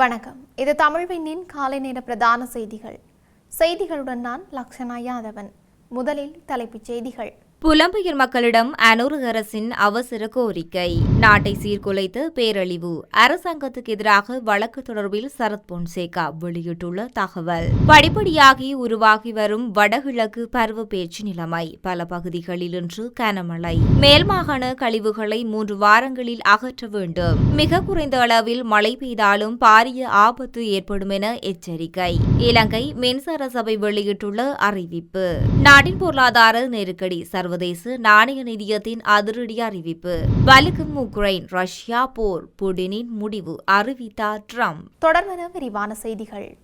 வணக்கம். இது தமிழ்வினின் காலை நேர பிரதான செய்திகள். செய்திகளுடன் நான் லக்ஷனா யாதவன். முதலில் தலைப்புச் செய்திகள். புலம்பெயர் மக்களிடம் அனூறு அரசின் அவசர கோரிக்கை. நாட்டை சீர்குலைத்து பேரழிவு. அரசாங்கத்துக்கு எதிராக வழக்கு தொடர்பில் சரத் பொன்சேகா வெளியிட்டுள்ள தகவல். படிப்படியாகி உருவாகி வரும் வடகிழக்கு பருவ பேச்சு நிலைமை. பல பகுதிகளில் இன்று கனமழை. மேல் மாகாண கழிவுகளை மூன்று வாரங்களில் அகற்ற வேண்டும். மிக குறைந்த அளவில் மழை பெய்தாலும் பாரிய ஆபத்து ஏற்படும் என எச்சரிக்கை. இலங்கை மின்சார சபை வெளியிட்டுள்ள அறிவிப்பு. நாட்டின் பொருளாதார நெருக்கடி சர்வதேச நாணய நிதியத்தின் அதிரடி அறிவிப்பு. வலுக்கும் உக்ரைன் ரஷ்யா போர் புடினின் முடிவு அறிவித்தார் ட்ரம்ப். தொடர்வன விரிவான செய்திகள்.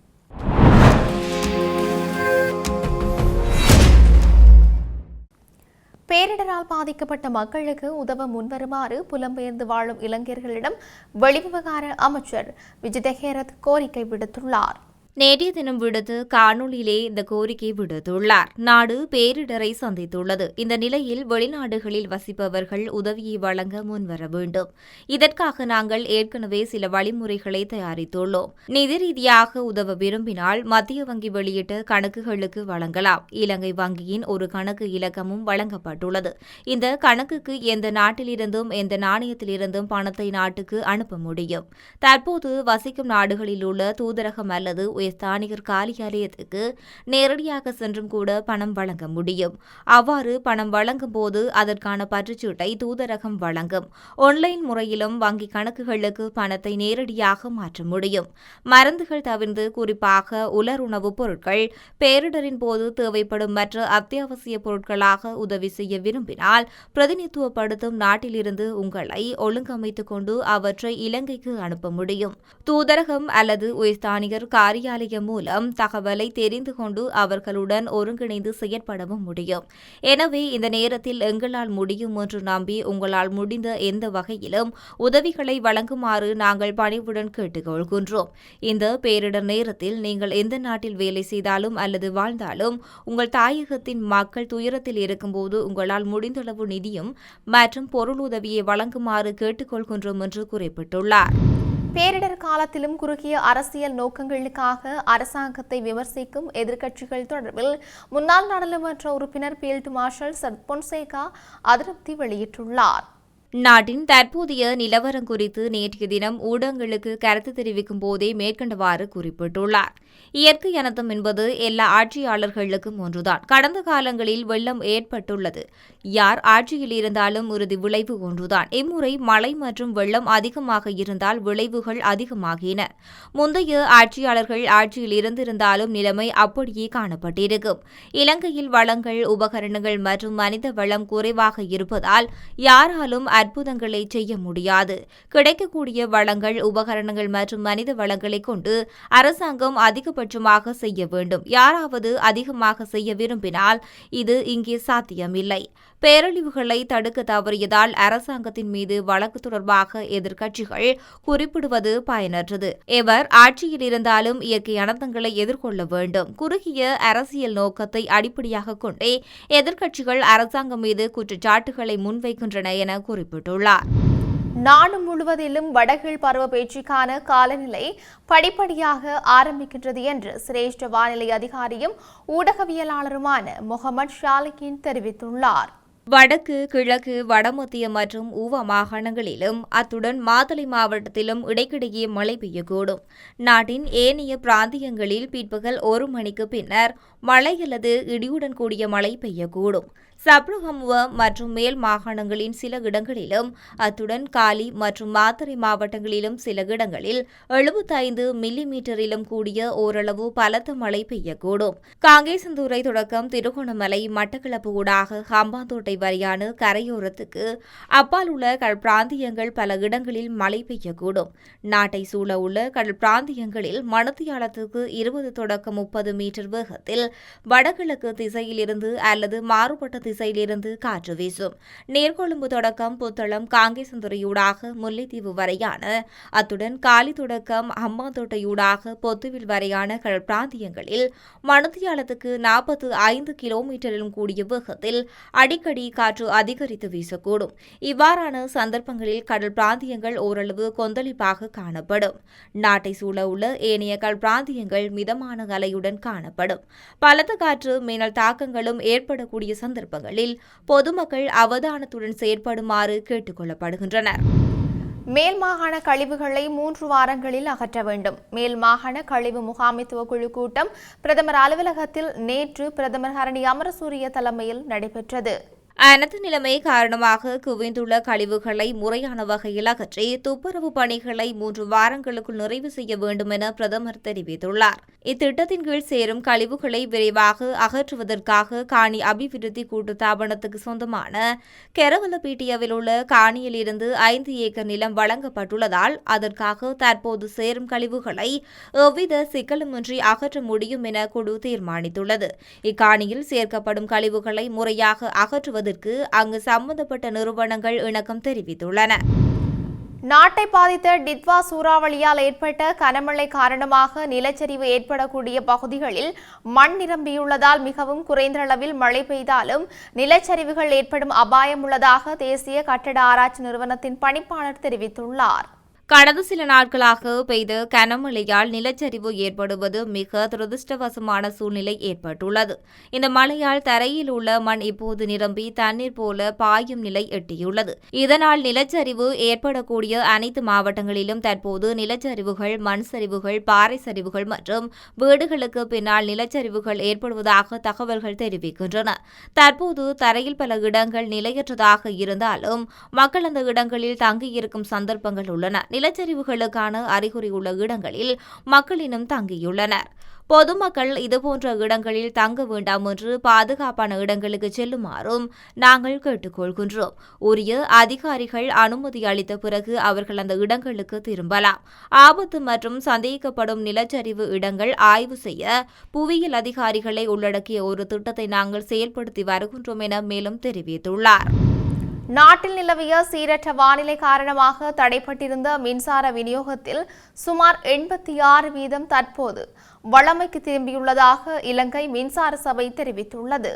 பேரிடரால் பாதிக்கப்பட்ட மக்களுக்கு உதவ முன்வருமாறு புலம்பெயர்ந்து வாழும் இளைஞர்களிடம் வெளிவிவகார அமைச்சர் விஜய் ஹேரத் கோரிக்கை விடுத்துள்ளார். நேற்றைய தினம் விடுத்து காணொலியிலே இந்த கோரிக்கை விடுத்துள்ளார். நாடு பேரிடரை சந்தித்துள்ளது. இந்த நிலையில் வெளிநாடுகளில் வசிப்பவர்கள் உதவியை வழங்க முன்வர வேண்டும். இதற்காக நாங்கள் ஏற்கனவே சில வழிமுறைகளை தயாரித்துள்ளோம். நிதி ரீதியாக உதவ விரும்பினால் மத்திய வங்கி வெளியிட்ட கணக்குகளுக்கு வழங்கலாம். இலங்கை வங்கியின் ஒரு கணக்கு இலக்கமும் வழங்கப்பட்டுள்ளது. இந்த கணக்குக்கு எந்த நாட்டிலிருந்தும் எந்த நாணயத்திலிருந்தும் பணத்தை நாட்டுக்கு அனுப்ப முடியும். தற்போது வசிக்கும் நாடுகளில் உள்ள தூதரகம் அல்லது ஸ்தானிகர் காரியாலயத்துக்கு நேரடியாக சென்றும் கூட பணம் வழங்க முடியும். அவ்வாறு பணம் வழங்கும் போது அதற்கான பற்றுச்சீட்டை தூதரகம் வழங்கும். ஆன்லைன் முறையிலும் வங்கி கணக்குகளுக்கு பணத்தை நேரடியாக மாற்ற முடியும். மருந்துகள் தவிர்த்து குறிப்பாக உலர் உணவுப் பொருட்கள் பேரிடரின் போது தேவைப்படும் மற்ற அத்தியாவசிய பொருட்களாக உதவி செய்ய விரும்பினால் பிரதிநிதித்துவப்படுத்தும் நாட்டிலிருந்து உங்களை ஒழுங்கமைத்துக் கொண்டு அவற்றை இலங்கைக்கு அனுப்ப முடியும். தூதரகம் அல்லது உயர்ஸ்தானிகர் காரியாலயம் மூலம் தகவலை தெரிந்து கொண்டு அவர்களுடன் ஒருங்கிணைந்து செயற்படவும் முடியும். எனவே இந்த நேரத்தில் எங்களால் முடியும் என்று நம்பி உங்களால் முடிந்த எந்த வகையிலும் உதவிகளை வழங்குமாறு நாங்கள் பணிவுடன் கேட்டுக்கொள்கின்றோம். இந்த பேரிடர் நேரத்தில் நீங்கள் எந்த நாட்டில் வேலை செய்தாலும் அல்லது வாழ்ந்தாலும் உங்கள் தாயகத்தின் மக்கள் துயரத்தில் இருக்கும்போது உங்களால் முடிந்தளவு நிதியும் மற்றும் பொருளுதவியை வழங்குமாறு கேட்டுக்கொள்கின்றோம் என்று குறிப்பிட்டுள்ளார். பேரிடர் காலத்திலும் குறுகிய அரசியல் நோக்கங்களுக்காக அரசாங்கத்தை விமர்சிக்கும் எதிர்க்கட்சிகள் தொடர்பில் முன்னாள் நாடாளுமன்ற உறுப்பினர் பீல்டு மார்ஷல் சத் பொன்சேகா அதிருப்தி வெளியிட்டுள்ளார். நாட்டின் தற்போதைய நிலவரம் குறித்து நேற்றைய தினம் ஊடகங்களுக்கு கருத்து தெரிவிக்கும் போதே மேற்கண்டவாறு குறிப்பிட்டுள்ளார். இயற்கை அனர்த்தம் என்பது எல்லா ஆட்சியாளர்களுக்கும் ஒன்றுதான். கடந்த காலங்களில் வெள்ளம் ஏற்பட்டுள்ளது. யார் ஆட்சியில் இருந்தாலும் உறுதி விளைவு ஒன்றுதான். இம்முறை மழை மற்றும் வெள்ளம் அதிகமாக இருந்தால் விளைவுகள் அதிகமாகின. முந்தைய ஆட்சியாளர்கள் ஆட்சியில் இருந்திருந்தாலும் நிலைமை அப்படியே காணப்பட்டிருக்கும். இலங்கையில் வளங்கள் உபகரணங்கள் மற்றும் மனித வளம் குறைவாக இருப்பதால் யாராலும் அற்புதங்களை செய்ய முடியாது. கிடைக்கக்கூடிய வளங்கள் உபகரணங்கள் மற்றும் மனித வளங்களை கொண்டு அரசாங்கம் அதிகபட்சமாக செய்ய வேண்டும். யாராவது அதிகமாக செய்ய விரும்பினால் இது இங்கே சாத்தியமில்லை. பேரழிவுகளை தடுக்க தவறியதால் அரசாங்கத்தின் மீது வழக்கு தொடர்பாக எதிர்க்கட்சிகள் குறிப்பிடுவது பயனற்றது. எவர் ஆட்சியில் இருந்தாலும் இயற்கை அனர்த்தங்களை எதிர்கொள்ள வேண்டும். குறுகிய அரசியல் நோக்கத்தை அடிப்படையாக கொண்டே எதிர்க்கட்சிகள் அரசாங்கம் மீது குற்றச்சாட்டுகளை முன்வைக்கின்றன என குறிப்பிட்டுள்ளார். நாடு முழுவதிலும் வடகிழ் பருவ பேச்சுக்கான காலநிலை படிப்படியாக ஆரம்பிக்கின்றது என்று சிரேஷ்ட வானிலை அதிகாரியும் ஊடகவியலாளருமான முகமது ஷாலிகின் தெரிவித்துள்ளார். வடக்கு கிழக்கு வடமத்திய மற்றும் ஊவ மாகாணங்களிலும் அத்துடன் மாத்தளை மாவட்டத்திலும் இடைக்கிடையே மழை பெய்யக்கூடும். நாட்டின் ஏனைய பிராந்தியங்களில் பிற்பகல் ஒரு மணிக்கு பின்னர் மழை அல்லது இடியுடன் கூடிய மழை பெய்யக்கூடும். சப்ரகமுவ மற்றும் மேல் மாகாணங்களின் சில இடங்களிலும் அத்துடன் காலி மற்றும் மாத்தறை மாவட்டங்களிலும் சில இடங்களில் எழுபத்தைந்து மில்லி மீட்டரிலும் கூடிய ஓரளவு பலத்த மழை பெய்யக்கூடும். காங்கேசந்துறை தொடக்கம் திருகோணமலை மட்டக்களப்பு ஊடாக ஹம்பாந்தோட்டை வரையான கரையோரத்துக்கு அப்பால் உள்ள கடல் பிராந்தியங்கள் பல இடங்களில் மழை பெய்யக்கூடும். நாட்டை சூழ உள்ள கடல் பிராந்தியங்களில் மணத்தியாலத்துக்கு இருபது தொடக்கம் முப்பது மீட்டர் வேகத்தில் வடகிழக்கு திசையிலிருந்து அல்லது மாறுபட்ட திசையிலிருந்து காற்று வீசும். நீர்கொழும்பு தொடக்கம் புத்தளம் காங்கேசந்துறையூடாக முல்லைத்தீவு வரையான அத்துடன் காலி தொடக்கம் அம்மாந்தோட்டையூடாக பொத்துவில் வரையான கடல் பிராந்தியங்களில் மணத்தியாலத்துக்கு நாற்பத்து ஐந்து கிலோமீட்டரிலும் கூடிய வேகத்தில் அடிக்கடி காற்று அதிகரித்து வீசக்கூடும். இவ்வாறான சந்தர்ப்பங்களில் கடல் பிராந்தியங்கள் ஓரளவு கொந்தளிப்பாக காணப்படும். நாட்டை சூழ உள்ள ஏனைய கடல் பிராந்தியங்கள் மிதமான அலையுடன் காணப்படும். பலத்த காற்று மின்னல் தாக்கங்களும் ஏற்படக்கூடிய சந்தர்ப்பம் சந்தர்ப்பங்களில் பொதுமக்கள் அவதானத்துடன் செயற்படுமாறு கேட்டுக் கொள்ளப்படுகின்றனர். மேல் மாகாண கழிவுகளை மூன்று வாரங்களில் அகற்ற வேண்டும். மேல் மாகாண கழிவு முகாமைத்துவ குழு கூட்டம் பிரதமர் அலுவலகத்தில் நேற்று பிரதமர் ஹரணி அமரசூரிய தலைமையில் நடைபெற்றது. அனர்த்த நிலைமை காரணமாக குவிந்துள்ள கழிவுகளை முறையான வகையில் அகற்றி துப்புரவு பணிகளை மூன்று வாரங்களுக்குள் நிறைவு செய்ய வேண்டும் என பிரதமர் தெரிவித்துள்ளார். இத்திட்டத்தின் கீழ் சேரும் கழிவுகளை விரைவாக அகற்றுவதற்காக காணி அபிவிருத்தி கூட்டுத்தாபனத்துக்கு சொந்தமான கெரவலப்பீட்டியாவில் உள்ள காணியில் இருந்து ஐந்து ஏக்கர் நிலம் வழங்கப்பட்டுள்ளதால் அதற்காக தற்போது சேரும் கழிவுகளை எவ்வித சிக்கலுமின்றி அகற்ற முடியும் என குழு தீர்மானித்துள்ளது. இக்காணியில் சேர்க்கப்படும் கழிவுகளை முறையாக அகற்றுவது செய்வதற்கு அங்கு சம்பந்தப்பட்ட நிறுவனங்கள் இணக்கம் தெரிவித்துள்ளன. நாட்டை பாதித்த டித்வா சூறாவளியால் ஏற்பட்ட கனமழை காரணமாக நிலச்சரிவு ஏற்படக்கூடிய பகுதிகளில் மண் நிரம்பியுள்ளதால் மிகவும் குறைந்த அளவில் மழை பெய்தாலும் நிலச்சரிவுகள் ஏற்படும் அபாயம் உள்ளதாக தேசிய கட்டட ஆராய்ச்சி நிறுவனத்தின் பணிப்பாளர் தெரிவித்துள்ளார். கடந்த சில நாட்களாக பெய்த கனமழையால் நிலச்சரிவு ஏற்படுவது மிக துரதிருஷ்டவசமான சூழ்நிலை ஏற்பட்டுள்ளது. இந்த மழையால் தரையில் உள்ள மண் இப்போது நிரம்பி தண்ணீர் போல பாயும் நிலை எட்டியுள்ளது. இதனால் நிலச்சரிவு ஏற்படக்கூடிய அனைத்து மாவட்டங்களிலும் தற்போது நிலச்சரிவுகள் மண் சரிவுகள் பாறை சரிவுகள் மற்றும் வீடுகளுக்கு பின்னால் நிலச்சரிவுகள் ஏற்படுவதாக தகவல்கள் தெரிவிக்கின்றன. தற்போது தரையில் பல இடங்கள் நிலையற்றதாக இருந்தாலும் மக்கள் அந்த இடங்களில் தங்கியிருக்கும் சந்தர்ப்பங்கள் உள்ளன. நிலச்சரிவுகளுக்கான அறிகுறி உள்ள இடங்களில் மக்கள் இன்னும் தங்கியுள்ளனர். பொதுமக்கள் இதுபோன்ற இடங்களில் தங்க வேண்டாம் என்று பாதுகாப்பான இடங்களுக்கு செல்லுமாறும் நாங்கள் கேட்டுக்கொள்கின்றோம். உரிய அதிகாரிகள் அனுமதி அளித்த பிறகு அவர்கள் அந்த இடங்களுக்கு திரும்பலாம். ஆபத்து மற்றும் சந்தேகிக்கப்படும் நிலச்சரிவு இடங்கள் ஆய்வு செய்ய புவியியல் அதிகாரிகளை உள்ளடக்கிய ஒரு திட்டத்தை நாங்கள் செயல்படுத்தி வருகின்றோம் என மேலும் தெரிவித்துள்ளார். நாட்டில் நிலவிய சீரற்ற வானிலை காரணமாக தடைப்பட்டிருந்த மின்சார விநியோகத்தில் சுமார் எண்பத்தி ஆறு வீதம் தற்போது வழமைக்கு திரும்பியுள்ளதாக இலங்கை மின்சார சபை தெரிவித்துள்ளது.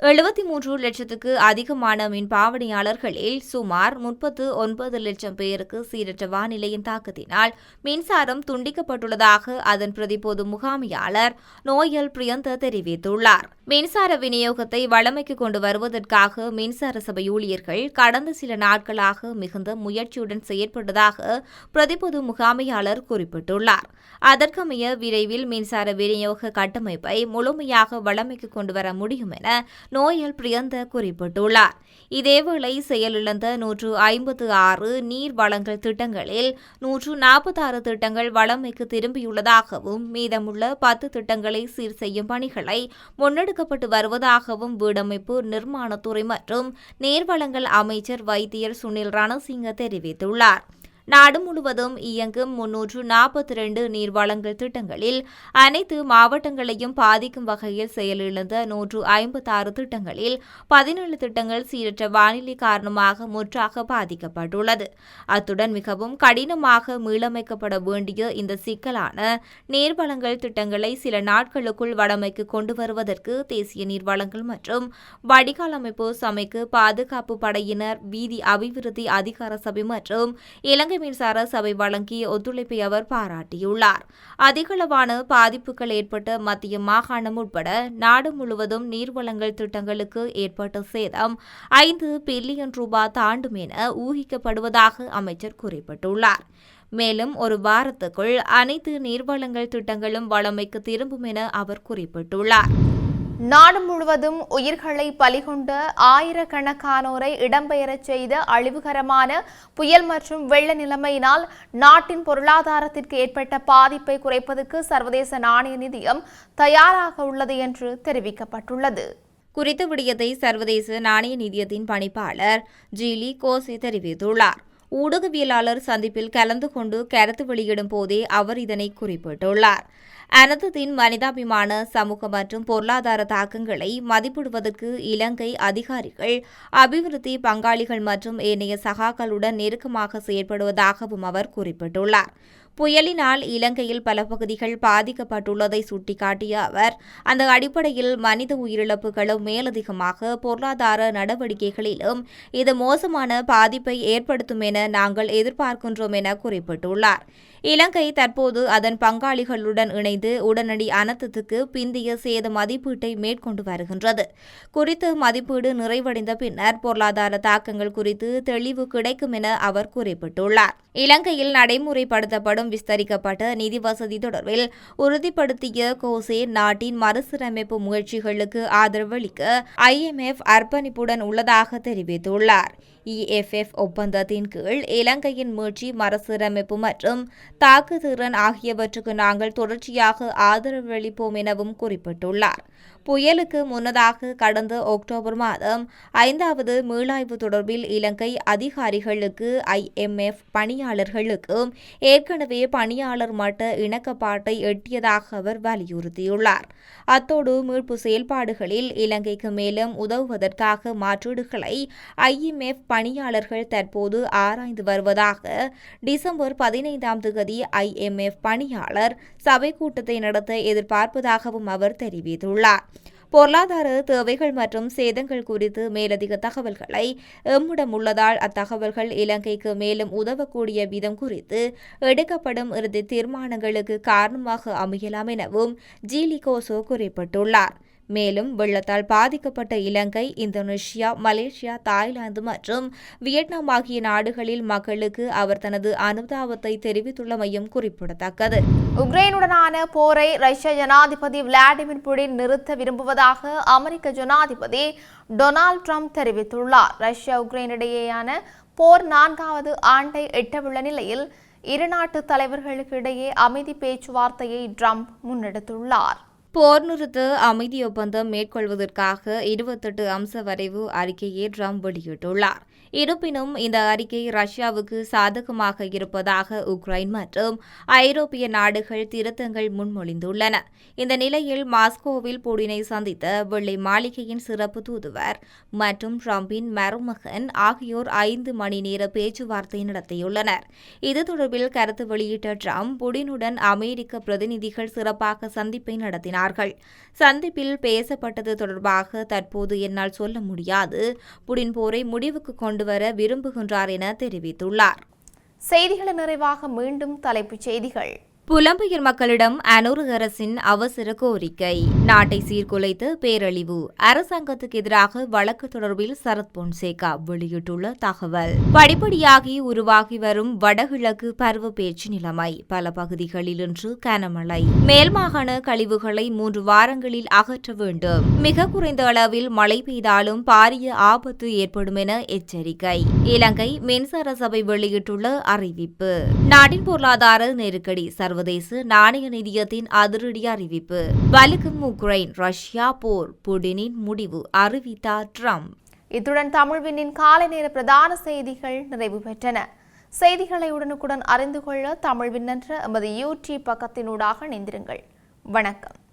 எழுபத்தி மூன்று லட்சத்துக்கு அதிகமான மின் பாவனையாளர்களில் சுமார் முப்பத்து ஒன்பது லட்சம் பேருக்கு சீரற்ற வானிலையின் தாக்கத்தினால் மின்சாரம் துண்டிக்கப்பட்டுள்ளதாக அதன் பிரதிபோது முகாமையாளர் நோயல் பிரியந்த தெரிவித்துள்ளார். மின்சார விநியோகத்தை வளமைக்கு கொண்டு வருவதற்காக மின்சார சபை ஊழியர்கள் கடந்த சில நாட்களாக மிகுந்த முயற்சியுடன் செயற்பட்டதாக பிரதிபொது முகாமையாளர் குறிப்பிட்டுள்ளார். அதற்கமைய விரைவில் மின்சார விநியோக கட்டமைப்பை முழுமையாக வளமைக்கு கொண்டு வர முடியும் என நோயல் பிரியந்த குறிப்பிட்டுள்ளார். இதேவேளை செயலிழந்த நூற்று ஐம்பத்து ஆறு நீர் வழங்கல் திட்டங்களில் நூற்று நாற்பத்தாறு திட்டங்கள் வளமைக்கு திரும்பியுள்ளதாகவும் மீதமுள்ள பத்து திட்டங்களை சீர் செய்யும் பணிகளை முன்னெடுக்கப்பட்டு வருவதாகவும் வீடமைப்பு நிர்மாணத்துறை மற்றும் நீர்வளங்கள் அமைச்சர் வைத்தியர் சுனில் ரணசிங்க தெரிவித்துள்ளார். நாடு முழுவதும் இயங்கும் முன்னூற்று நாற்பத்தி இரண்டு நீர்வளங்கள் திட்டங்களில் அனைத்து மாவட்டங்களையும் பாதிக்கும் வகையில் செயலிழந்த நூற்று ஐம்பத்தாறு திட்டங்களில் பதினேழு திட்டங்கள் சீரற்ற வானிலை காரணமாக முற்றாக பாதிக்கப்பட்டுள்ளது. அத்துடன் மிகவும் கடினமாக மீளமைக்கப்பட வேண்டிய இந்த சிக்கலான நீர்வளங்கள் திட்டங்களை சில நாட்களுக்குள் வடமைக்கு கொண்டு வருவதற்கு தேசிய நீர்வளங்கள் மற்றும் வடிகால் அமைப்பு சமைக்கு பாதுகாப்பு படையினர் வீதி அபிவிருத்தி அதிகார சபை மற்றும் இலங்கை மின்சார சபை வழங்கிய ஒத்துழைப்பை அவர் பாராட்டியுள்ளார். அதிகளவான பாதிப்புகள் ஏற்பட்ட மத்திய மாகாணம் உட்பட நாடு முழுவதும் நீர்வளங்கள் திட்டங்களுக்கு ஏற்பட்ட சேதம் ஐந்து பில்லியன் ரூபாய் தாண்டும் என ஊகிக்கப்படுவதாக அமைச்சர் குறிப்பிட்டுள்ளார். மேலும் ஒரு வாரத்துக்குள் அனைத்து நீர்வளங்கள் திட்டங்களும் வளமைக்கு திரும்பும் என அவர் குறிப்பிட்டுள்ளார். நாடு முழுவதும் உயிர்களை பலிகொண்ட ஆயிரக்கணக்கானோரை இடம்பெயரச் செய்த அழிவுகரமான புயல் மற்றும் வெள்ள நிலைமையினால் நாட்டின் பொருளாதாரத்திற்கு ஏற்பட்ட பாதிப்பை குறைப்பதற்கு சர்வதேச நாணய நிதியம் தயாராக உள்ளது என்று தெரிவிக்கப்பட்டுள்ளது. குறித்த விடயத்தை சர்வதேச நாணய நிதியத்தின் பணிப்பாளர் ஜீலி கோசே தெரிவித்துள்ளார். ஊடகவியலாளர் சந்திப்பில் கலந்து கொண்டு கருத்து வெளியிடும் போதே அவர் இதனை குறிப்பிட்டுள்ளார். அனந்தத்தின் மனிதாபிமான சமூக மற்றும் பொருளாதார தாக்கங்களை மதிப்பிடுவதற்கு இலங்கை அதிகாரிகள் அபிவிருத்தி பங்காளிகள் மற்றும் ஏனைய சகாக்களுடன் நெருக்கமாக செயற்படுவதாகவும் அவர் குறிப்பிட்டுள்ளார். புயலினால் இலங்கையில் பல பகுதிகள் பாதிக்கப்பட்டுள்ளதை சுட்டிக்காட்டிய அவர் அந்த அடிப்படையில் மனித உயிரிழப்புகளும் மேலதிகமாக பொருளாதார நடவடிக்கைகளிலும் இது மோசமான பாதிப்பை ஏற்படுத்தும் என நாங்கள் எதிர்பார்க்கின்றோம் என குறிப்பிட்டுள்ளார். இலங்கை தற்போது அதன் பங்காளிகளுடன் இணைந்து உடனடி அனர்த்தத்துக்கு பிந்திய சேத மதிப்பீட்டை மேற்கொண்டு வருகின்றது. குறித்த மதிப்பீடு நிறைவடைந்த பின்னர் பொருளாதார தாக்கங்கள் குறித்து தெளிவு கிடைக்கும் என அவர் குறிப்பிட்டுள்ளார். இலங்கையில் நடைமுறைப்படுத்தப்படும் விஸ்தரிக்கப்பட்ட நிதி வசதி தொடர்பில் உறுதிப்படுத்திய கோசே நாட்டின் மறுசீரமைப்பு முயற்சிகளுக்கு ஆதரவளிக்க ஐஎம்எஃப் அர்ப்பணிப்புடன் உள்ளதாக தெரிவித்துள்ளார். இஎஃப்எஃப் ஒப்பந்தத்தின் கீழ் இலங்கையின் மீட்சி மறுசீரமைப்பு மற்றும் தாக்குதிறன் ஆகியவற்றுக்கு நாங்கள் தொடர்ச்சியாக ஆதரவளிப்போம் எனவும் குறிப்பிட்டுள்ளார். புயலுக்கு முன்னதாக கடந்த அக்டோபர் மாதம் ஐந்தாவது மீளாய்வு தொடர்பில் இலங்கை அதிகாரிகளுக்கு ஐஎம்எஃப் பணியாளர்களுக்கும் ஏற்கனவே பணியாளர் மட்ட இணக்கப்பாட்டை எட்டியதாக அவர் வலியுறுத்தியுள்ளார். அத்தோடு மீட்பு செயல்பாடுகளில் இலங்கைக்கு மேலும் உதவுவதற்காக மாற்றீடுகளை ஐஎம்எஃப் பணியாளர்கள் தற்போது ஆராய்ந்து வருவதாக டிசம்பர் பதினைந்தாம் தேதி ஐஎம்எஃப் பணியாளர் சபை கூட்டத்தை நடத்த எதிர்பார்ப்பதாகவும் அவர் தெரிவித்துள்ளார். பொருளாதார தேவைகள் மற்றும் சேதங்கள் குறித்து மேலதிக தகவல்களை எம்மிடம் உள்ளதால் அத்தகவல்கள் இலங்கைக்கு மேலும் உதவக்கூடிய விதம் குறித்து எடுக்கப்படும் இறுதி தீர்மானங்களுக்கு காரணமாக அமையலாம் எனவும் ஜீலிகோசோ குறிப்பிட்டுள்ளார். மேலும் வெள்ளத்தால் பாதிக்கப்பட்ட இலங்கை இந்தோனேஷியா மலேசியா தாய்லாந்து மற்றும் வியட்நாம் ஆகிய நாடுகளில் மக்களுக்கு அவர் தனது அனுதாபத்தை தெரிவித்துள்ளமையும் குறிப்பிடத்தக்கது. உக்ரைனுடனான போரை ரஷ்ய ஜனாதிபதி விளாடிமிர் புடின் நிறுத்த விரும்புவதாக அமெரிக்க ஜனாதிபதி டொனால்ட் ட்ரம்ப் தெரிவித்துள்ளார். ரஷ்யா உக்ரைன் இடையேயான போர் நான்காவது ஆண்டை எட்டவுள்ள நிலையில் இரு நாட்டு தலைவர்களுக்கு இடையே அமைதி பேச்சுவார்த்தையை ட்ரம்ப் முன்னெடுத்துள்ளார். போர் நிறுத்த அமைதி ஒப்பந்தம் மேற்கொள்வதற்காக இருபத்தெட்டு அம்ச வரைவு அறிக்கையை ட்ரம்ப் வெளியிட்டுள்ளார். இருப்பினும் இந்த அறிக்கை ரஷ்யாவுக்கு சாதகமாக இருப்பதாக உக்ரைன் மற்றும் ஐரோப்பிய நாடுகள் திருத்தங்கள் முன்மொழிந்துள்ளன. இந்த நிலையில் மாஸ்கோவில் புடினை சந்தித்த வெள்ளை மாளிகையின் சிறப்பு தூதுவர் மற்றும் டிரம்பின் மருமகன் ஆகியோர் ஐந்து மணி நேர பேச்சுவார்த்தை நடத்தியுள்ளனர். இது தொடர்பில் கருத்து வெளியிட்ட ட்ரம்ப் புடினுடன் அமெரிக்க பிரதிநிதிகள் சிறப்பாக சந்திப்பை நடத்தினார்கள். சந்திப்பில் பேசப்பட்டது தொடர்பாக தற்போது என்னால் சொல்ல முடியாது. புடின் போரை முடிவுக்கு கொண்டு வர விரும்புகின்றார் என தெரிவித்துள்ளார். செய்திகளின் நிறைவாக மீண்டும் தலைப்புச் செய்திகள். புலம்பெயர் மக்களிடம் அனூறு அரசின் அவசர கோரிக்கை. நாட்டை சீர்குலைத்து பேரழிவு. அரசாங்கத்துக்கு எதிராக வழக்கு தொடர்பில் சரத் பொன்சேகா வெளியிட்டுள்ள தகவல். படிப்படியாகி உருவாகி வரும் வடகிழக்கு பருவ பேச்சு நிலைமை. பல பகுதிகளில் இன்று கனமழை. மேல் மாகாண கழிவுகளை மூன்று வாரங்களில் அகற்ற வேண்டும். மிக குறைந்த அளவில் மழை பெய்தாலும் பாரிய ஆபத்து ஏற்படும் என எச்சரிக்கை. இலங்கை மின்சார சபை வெளியிட்டுள்ள அறிவிப்பு. நாட்டின் பொருளாதார நெருக்கடி சர்வ சர்வதேச நாணய நிதியத்தின் அதிரடி அறிவிப்பு. வலுக்கும் உக்ரைன் ரஷ்யா போர் புடினின் முடிவு அறிவித்தார் ட்ரம்ப். இத்துடன் தமிழ்வினின் காலை நேர பிரதான செய்திகள் நிறைவு பெற்றன. செய்திகளை உடனுக்குடன் அறிந்து கொள்ள தமிழ்வின் என்ற எமது யூடியூப் பக்கத்தினூடாக இணைந்திருங்கள். வணக்கம்.